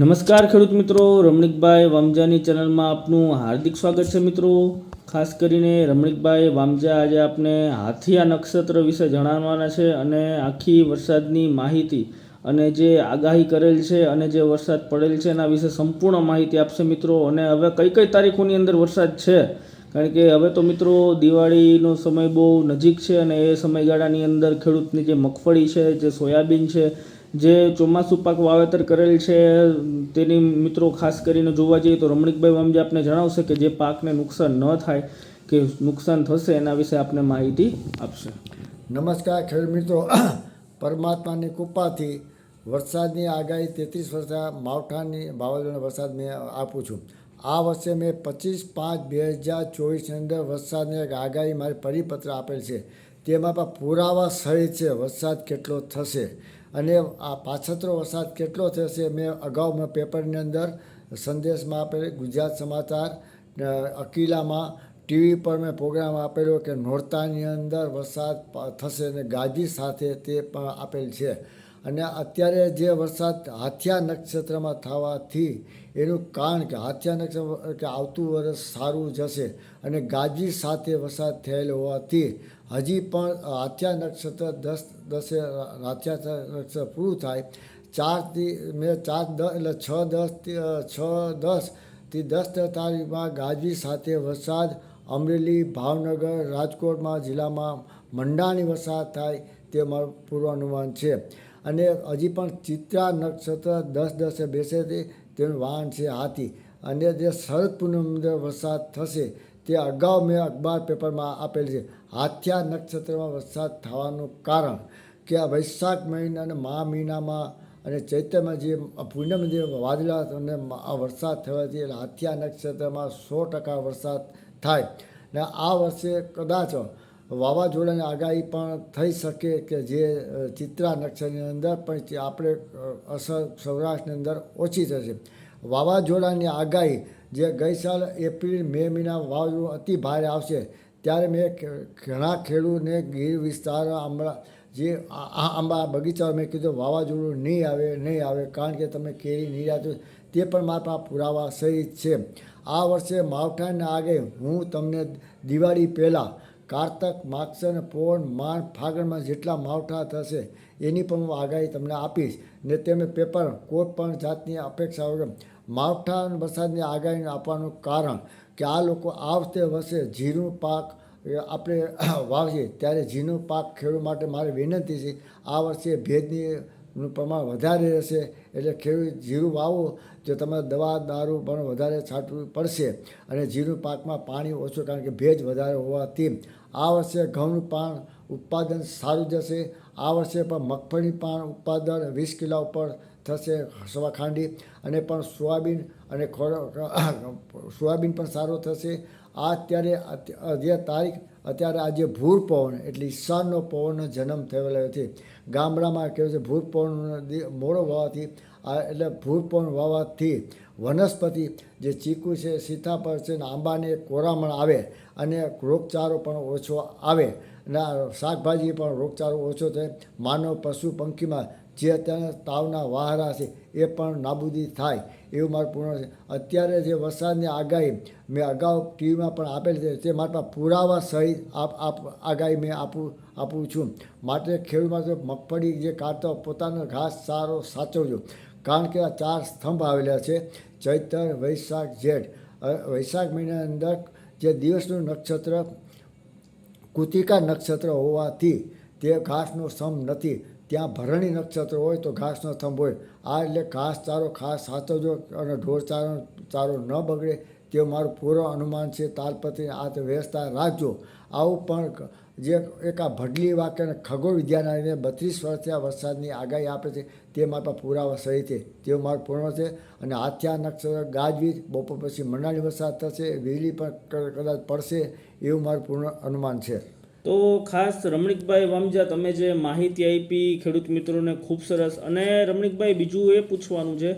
નમસ્કાર ખેડૂત મિત્રો, રમણીકભાઈ વામજાની ચેનલમાં આપનું હાર્દિક સ્વાગત છે મિત્રો. ખાસ કરીને રમણીકભાઈ વામજા આજે આપને હાથીયા નક્ષત્ર વિશે જણાવવાના છે અને આખી વરસાદની માહિતી અને જે આગાહી કરેલ છે અને જે વરસાદ પડેલ છે એના વિશે સંપૂર્ણ માહિતી આપશે મિત્રો. અને હવે કઈ કઈ તારીખોની અંદર વરસાદ છે? કારણ કે હવે તો મિત્રો દિવાળીનો સમય બહુ નજીક છે અને એ સમયગાળાની અંદર ખેડૂતની જે મગફળી છે, જે સોયાબીન છે જે ચોમાસું પાક વાવેતર કરેલ છે, તેની મિત્રો ખાસ કરીને જોવા જઈએ તો રમણીકભાઈ વામજી આપને જણાવશે કે જે પાકને નુકસાન ન થાય, કે નુકસાન થશે, એના વિશે આપને માહિતી આપશે. નમસ્કાર ખેડૂત મિત્રો. પરમાત્માની કૃપાથી વરસાદની આગાહી તેત્રીસ વર્ષના માવઠાની વાવાઝોડાના વરસાદ મેં આપું છું. આ વર્ષે મેં પચીસ પાંચ બે હજાર ચોવીસની અંદર વરસાદની એક આગાહી મારે પરિપત્ર આપેલ છે. તેમાં પણ પુરાવા સહિત છે, વરસાદ કેટલો થશે? અને આ પાછતરો વરસાદ કેટલો થશે મેં અગાઉ મેં પેપરની અંદર સંદેશમાં આપેલ ગુજરાત સમાચાર અકીલામાં ટીવી પર મેં પ્રોગ્રામ આપેલો કે નોરતાની અંદર વરસાદ થશે અને ગાજી સાથે તે પણ આપેલ છે. અને અત્યારે જે વરસાદ હાથિયા નક્ષત્રમાં થવાથી એનું કારણ કે હાથિયા નક્ષત્ર કે આવતું વર્ષ સારું જશે અને ગાજી સાથે વરસાદ થયેલો હોવાથી હજી પણ હાથિયા નક્ષત્ર દસ દસે હાથિયા નક્ષત્ર પૂરું થાય. ચારથી મેં ચાર દસ એટલે છ દસ છ દસથી દસ તારીખમાં ગાજવી સાથે વરસાદ અમરેલી, ભાવનગર, રાજકોટમાં, જિલ્લામાં મંડાણી વરસાદ થાય તે મારું પૂર્વાનુમાન છે. અને હજી પણ ચિત્રા નક્ષત્ર દસ દસે બેસે તે તેનું વાહન છે હાથી. અને જે શરદ પૂનમ અંદર વરસાદ થશે, તે અગાઉ મેં અખબાર પેપરમાં આપેલ છે. હાથિયા નક્ષત્રમાં વરસાદ થવાનું કારણ કે આ વૈશાખ મહિના અને મહા મહિનામાં અને ચૈત્યમાં જે પૂનમ જે વાદળા અને આ વરસાદ થવાથી હાથિયા નક્ષત્રમાં સો ટકા વરસાદ થાય. ને આ વર્ષે કદાચ વાવાઝોડાની આગાહી પણ થઈ શકે કે જે ચિત્રા નક્ષત્રની અંદર, પણ આપણે અસર સૌરાષ્ટ્રની અંદર ઓછી થશે. વાવાઝોડાની આગાહી જે ગઈ સાલ એપ્રિલ, મે મહિના વાવાઝોડું અતિ ભારે આવશે, ત્યારે મેં ઘણા ખેડૂતને ગીર વિસ્તાર આંબળા, જે આંબા બગીચાઓ મેં કીધું, વાવાઝોડું નહીં આવે નહીં આવે, કારણ કે તમે કેરી નિરાતો તે પણ મારા પાસે પુરાવા સહિત છે. આ વર્ષે માવઠાને આગે હું તમને દિવાળી પહેલાં કારતક, માગસર પોણ માણ ફાગણમાં જેટલા માવઠા થશે, એની પણ હું આગાહી તમને આપીશ. ને તેમને પેપર, કોઈ પણ જાતની અપેક્ષા વગર માવઠા અને વરસાદની આગાહી આપવાનું કારણ કે આ લોકો આ વખતે વર્ષે જીરું પાક આપણે વાવીએ ત્યારે જીનો પાક ખેડૂત માટે મારી વિનંતી છે. આ વર્ષે ભેજની પ્રમાણ વધારે રહેશે એટલે ખેડૂત જીરું વાવો તો તમારે દવા, દારૂ પણ વધારે છાંટવું પડશે. અને જીરું પાકમાં પાણી ઓછું, કારણ કે ભેજ વધારે હોવાથી આ વર્ષે ઘઉંનું પાન ઉત્પાદન સારું જશે. આ વર્ષે પણ મગફળી પાન ઉત્પાદન વીસ કિલો ઉપર થશે સવા ખાંડી અને પણ સોયાબીન અને ખોરાક સોયાબીન પણ સારો થશે. આ અત્યારે અધ્ય તારીખ, અત્યારે આજે ભૂર પવન, એટલે ઈશાનનો પવનનો જન્મ થયેલો છે. ગામડામાં કહેવાય છે ભૂર પવન મોડો વાવાથી આ એટલે પવન વાવાથી વનસ્પતિ જે ચીકુ છે, સીતાફળ છે ને આંબાને કોરામણ આવે અને રોગચારો પણ ઓછો આવે અને શાકભાજી પણ રોગચારો ઓછો થાય. માનવ પશુ પંખીમાં જે અત્યારે તાવના વાહરા છે એ પણ નાબૂદી થાય એવું મારું પૂર્ણ છે. અત્યારે જે વરસાદની આગાહી મેં અગાઉ ટીવીમાં પણ આપેલી છે, તે મારા પુરાવા સહિત આપ આપ આગાહી મેં આપું આપું છું. માટે ખેડૂત માટે મગફળી જે કાઢતા પોતાનો ઘાસ સારો સાચવજો. કારણ કે આ ચાર સ્તંભ આવેલા છે, ચૈતર, વૈશાખ, જેઠ. વૈશાખ મહિનાની અંદર જે દિવસનું નક્ષત્ર, કૃતિકા નક્ષત્ર હોવાથી તે ઘાસનો સ્તંભ નથી. ત્યાં ભરણી નક્ષત્ર હોય તો ઘાસનો સ્તંભ હોય. આ એટલે ઘાસ ચારો, ખાસ સાચવજો અને ઢોર ચારો ચારો ન બગડે. તે મારું પૂર્વ અનુમાન છે. તાલપત્રી આ વ્યવસ્થા રાખજો. આવું પણ જે એક આ ભડલી વાક્ય અને ખગોળ વિદ્યાના બત્રીસ વર્ષથી આ વરસાદની આગાહી આપે છે, તે મારા પુરાવા સહિત છે. માર્ગ મારું પૂર્ણ છે અને હાથિયા નક્ષત્ર, ગાજવીજ, બપોર પછી મંડાણી વરસાદ થશે વીજળી પણ કદાચ પડશે એવું મારું પૂર્ણ અનુમાન છે. તો ખાસ રમણીકભાઈ વામજા, તમે જે માહિતી આપી ખેડૂત મિત્રોને ખૂબ સરસ. અને રમણીકભાઈ, બીજું એ પૂછવાનું છે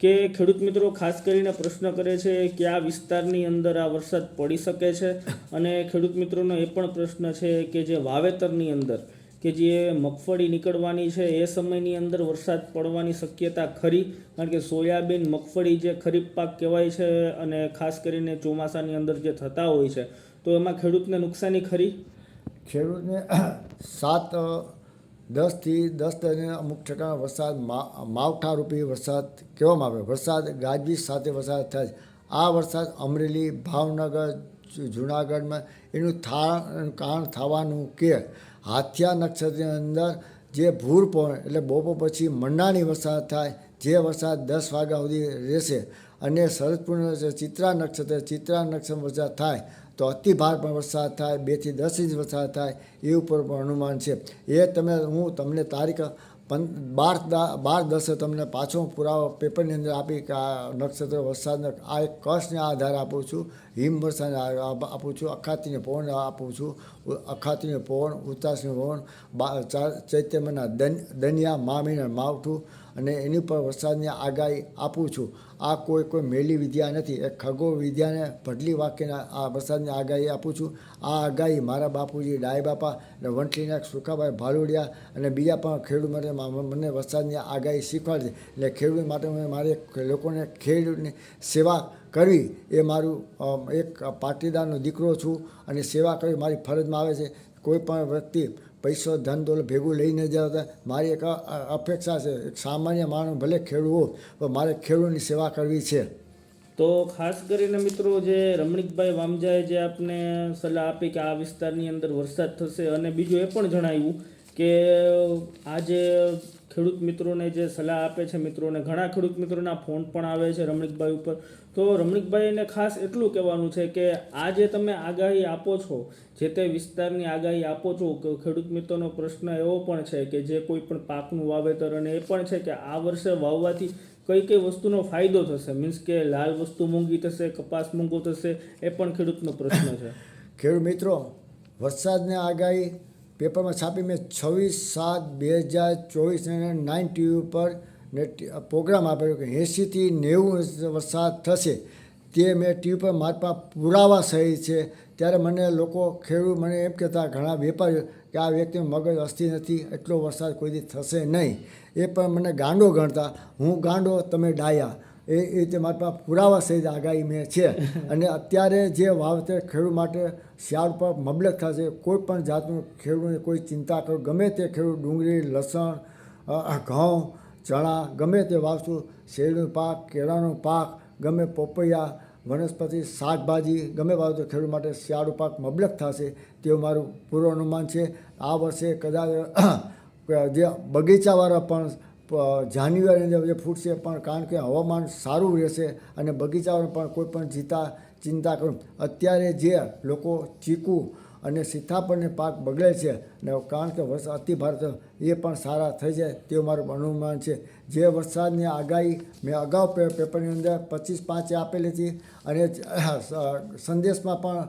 કે ખેડૂત મિત્રો ખાસ કરીને પ્રશ્ન કરે છે કે આ વિસ્તારની અંદર આ વરસાદ પડી શકે છે? અને ખેડૂત મિત્રોનો એ પણ પ્રશ્ન છે કે જે વાવેતરની અંદર કે જે મગફળી નીકળવાની છે એ સમયની અંદર વરસાદ પડવાની શક્યતા ખરી? કારણ કે સોયાબીન મગફળી જે ખરીફ પાક કહેવાય છે અને ખાસ કરીને ચોમાસાની અંદર જે થતા હોય છે, તો એમાં ખેડૂતને નુકસાની ખરી? ખેડૂતને સાત દસથી દસ દસને અમુક ટકા વરસાદ મા- માવઠારૂપી વરસાદ કહેવામાં આવે. વરસાદ ગાજવીજ સાથે વરસાદ થાય છે. આ વરસાદ અમરેલી, ભાવનગર જૂનાગઢમાં એનું થા કારણ થવાનું કે હાથિયા નક્ષત્રની અંદર જે ભૂર પવન, એટલે બપોર પછી મંડાણી વરસાદ થાય, જે વરસાદ દસ વાગ્યા સુધી રહેશે. અને શરદપૂર્ણ ચિત્રા નક્ષત્ર ચિત્રા નક્ષત્ર વરસાદ થાય. તો અતિ ભાર પણ વરસાદ થાય, બેથી દસ ઇંચ વરસાદ થાય, એ ઉપર પણ અનુમાન છે. એ તમે, હું તમને તારીખ પં, બાર દા- બાર દસે તમને પાછો પુરાવો પેપરની અંદર આપી કે આ નક્ષત્ર વરસાદનો, આ એક કષ્ટને આધાર આપું છું, હિમ આ- આપું છું, અખાતીને પવન આપું છું અખાતીને પવન, ઉતાસને પવન ચાર દન, દનિયા, મામીને માવઠું અને એની પર વરસાદની આગાહી આપું છું. આ કોઈ કોઈ મેલી વિદ્યા નથી. એ ખગો વિદ્યાને ભડલી વાક્યના આ વરસાદની આગાહી આપું છું. આ આગાહી મારા બાપુજી, ડાય બાપા અને વંટલીના સુખાભાઈ ભાલુડિયા અને બીજા પણ ખેડૂત માટે મને વરસાદની આગાહી શીખવાડી એટલે ખેડૂત માટે મારે લોકોને ખેડૂતની સેવા કરવી એ મારું એક પાટીદારનો દીકરો છું અને સેવા કરવી મારી ફરજમાં આવે છે. કોઈ પણ વ્યક્તિ પૈસો, ધન દોલ ભેગું લઈને જતા મારી એક અપેક્ષા છે. એક સામાન્ય માણસ ભલે ખેડૂત પણ મારે ખેડૂતની સેવા કરવી છે. તો ખાસ કરીને મિત્રો જે રમણીકભાઈ વામજાએ જે આપને સલાહ આપી કે આ વિસ્તારની અંદર વરસાદ થશે અને બીજું એ પણ જણાવ્યું કે આ જે ખેડૂત મિત્રોને જે સલાહ આપે છે, મિત્રોને ઘણા ખેડૂત મિત્રોના ફોન પણ આવે છે રમણીકભાઈ ઉપર. તો રમણીકભાઈને ખાસ એટલું કહેવાનું છે કે આ જે તમે આગાહી આપો છો, જે તે વિસ્તારની આગાહી આપો છો, કે ખેડૂત મિત્રોનો પ્રશ્ન એવો પણ છે કે જે કોઈ પણ પાકનું વાવેતર અને એ પણ છે કે આ વર્ષે વાવવાથી કઈ કઈ વસ્તુનો ફાયદો થશે? મીન્સ કે લાલ વસ્તુ મોંઘી થશે, કપાસ મોંઘો થશે, એ પણ ખેડૂતનો પ્રશ્ન છે. ખેડૂત મિત્રો, વરસાદની આગાહી પેપરમાં છાપી મેં છવ્વીસ સાત બે હજાર ચોવીસને નાઇન ટીવી ઉપર ને પ્રોગ્રામ આપેલો કે એંશીથી નેવું વરસાદ થશે તે મેં ટીવી પર મારા પુરાવા સહી છે. ત્યારે મને લોકો ખેડૂત મને એમ કહેતા ઘણા વેપારીઓ કે આ વ્યક્તિનું મગજ અસ્થિર નથી, એટલો વરસાદ કોઈ દી થશે નહીં. એ પણ મને ગાંડો ગણતા, હું ગાંડો, તમે ડાયા. એ એ પાસે પુરાવા સહિત આગાહી મેં છે. અને અત્યારે જે વાવતે ખેડૂત માટે શિયાળ પર મબલક થશે કોઈ પણ જાતનું ખેડૂતને કોઈ ચિંતા કરો ગમે તે ખેડૂત ડુંગળી લસણ ઘઉં ચણા ગમે તે વાવશું શેરડીનો પાક કેળાનો પાક ગમે પપૈયા વનસ્પતિ શાકભાજી ગમે વાવતો ખેડૂત માટે શિયાળુ પાક મબલક થશે તેવું મારું પૂર્વ અનુમાન છે. આ વર્ષે કદાચ જે બગીચાવાળા પણ જાન્યુઆરીની જે ફૂટશે પણ કારણ કે હવામાન સારું રહેશે અને બગીચાવાળા પણ કોઈ પણ ચિંતા ચિંતા કરું. અત્યારે જે લોકો ચીકુ અને સીતાફળને પાક બગડે છે. ને કારણ કે વરસાદ અતિભારત એ પણ સારા થઈ જાય તેવું મારું અનુમાન છે. જે વરસાદની આગાહી મેં અગાઉ પેપરની અંદર પચીસ પાંચે આપેલી હતી અને સંદેશમાં પણ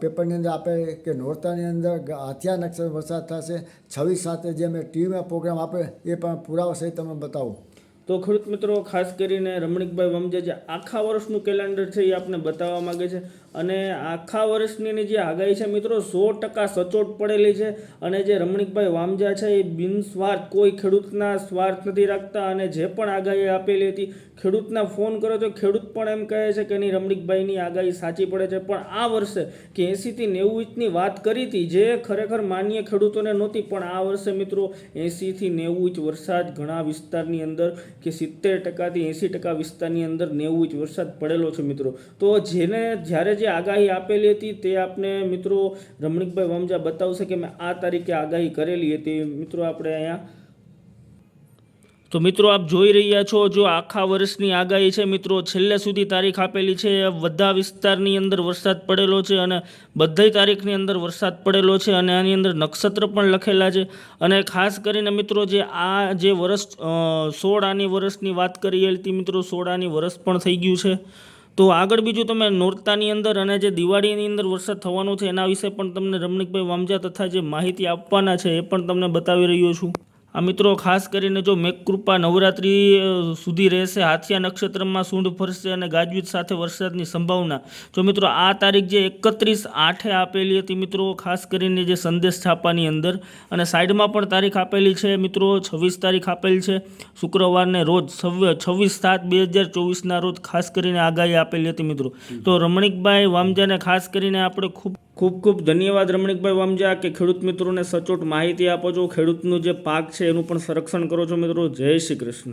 પેપરની અંદર આપે કે નોરતાની અંદર હાથિયા નક્ષત્ર વરસાદ થશે, છવ્વીસ સાથે જે મેં ટીવીમાં પ્રોગ્રામ આપે એ પણ પુરાવા સહિત તમે બતાવો. તો ખેડૂત મિત્રો, ખાસ કરીને રમણીકભાઈ વમજે જે આખા વર્ષનું કેલેન્ડર છે એ આપને બતાવવા માગે છે. અને આખા વર્ષની જે આગાહી છે મિત્રો, સો ટકા સચોટ પડેલી છે. અને જે રમણીકભાઈ વામજા છે, એ બિનસ્વાર્થ, કોઈ ખેડૂતના સ્વાર્થ નથી રાખતા. અને જે પણ આગાહી આપેલી હતી, ખેડૂતના ફોન કરો તો ખેડૂત પણ એમ કહે છે કે નહીં રમણીકભાઈની આગાહી સાચી પડે છે. પણ આ વર્ષે કે એંસીથી નેવું ઇંચની વાત કરી હતી, જે ખરેખર માન્ય ખેડૂતોને નહોતી. પણ આ વર્ષે મિત્રો એંસીથી નેવું ઇંચ વરસાદ ઘણા વિસ્તારની અંદર કે સિત્તેર ટકાથી એંસી ટકા વિસ્તારની અંદર નેવું ઇંચ વરસાદ પડેલો છે મિત્રો. તો જેને જ્યારે જે આગાહી આપેલી હતી તે આપને મિત્રો રમણીકભાઈ વામજા બતાવશે કે મેં આ તારીખે આગાહી કરેલી હતી. મિત્રો આપણે અહીંયા તો મિત્રો આપ જોઈ રહ્યા છો જો આખા વર્ષની આગાહી છે મિત્રો છેલ્લે સુધી તારીખ આપેલી છે. બધા વિસ્તારની અંદર વરસાદ પડેલો છે અને બધી તારીખની અંદર વરસાદ પડેલો છે અને આની અંદર નક્ષત્ર પણ લખેલા છે. અને ખાસ કરીને મિત્રો જે આ જે વર્ષ અ, સોળ આની વર્ષની વાત કરી હતી મિત્રો સોળ આની વર્ષ પણ થઈ ગયું છે. તો આગળ બીજું તમે નોરતાની અંદર અને જે દિવાળીની અંદર વરસાદ થવાનો છે એના વિશે પણ તમને રમણીકભાઈ વામજા તથા જે માહિતી આપવાના છે એ પણ તમને બતાવી રહ્યો છું. આ મિત્રો ખાસ કરીને જો મેઘકૃપા નવરાત્રિ સુધી રહેશે, હાથિયા નક્ષત્રમાં સૂંઢ ફરશે અને ગાજવીજ સાથે વરસાદની સંભાવના. જો મિત્રો આ તારીખ જે એકત્રીસ આઠે આપેલી હતી, મિત્રો, ખાસ કરીને જે સંદેશ છાપાની અંદર, અને સાઈડમાં પણ તારીખ આપેલી છે, મિત્રો, છવ્વીસ તારીખ આપેલી છે. શુક્રવારને રોજ છવ્વીસ સાત બે હજાર ચોવીસના રોજ ખાસ કરીને આગાહી આપેલી હતી, મિત્રો. તો રમણીકભાઈ વામજાને ખાસ કરીને આપણે ખૂબ ખૂબ ખૂબ ધન્યવાદ રમણીકભાઈ વામજા કે ખેડૂત મિત્રોને સચોટ માહિતી આપો છો. ખેડૂતનું જે પાક છે એનું પણ સંરક્ષણ કરો છો મિત્રો. જય શ્રી કૃષ્ણ.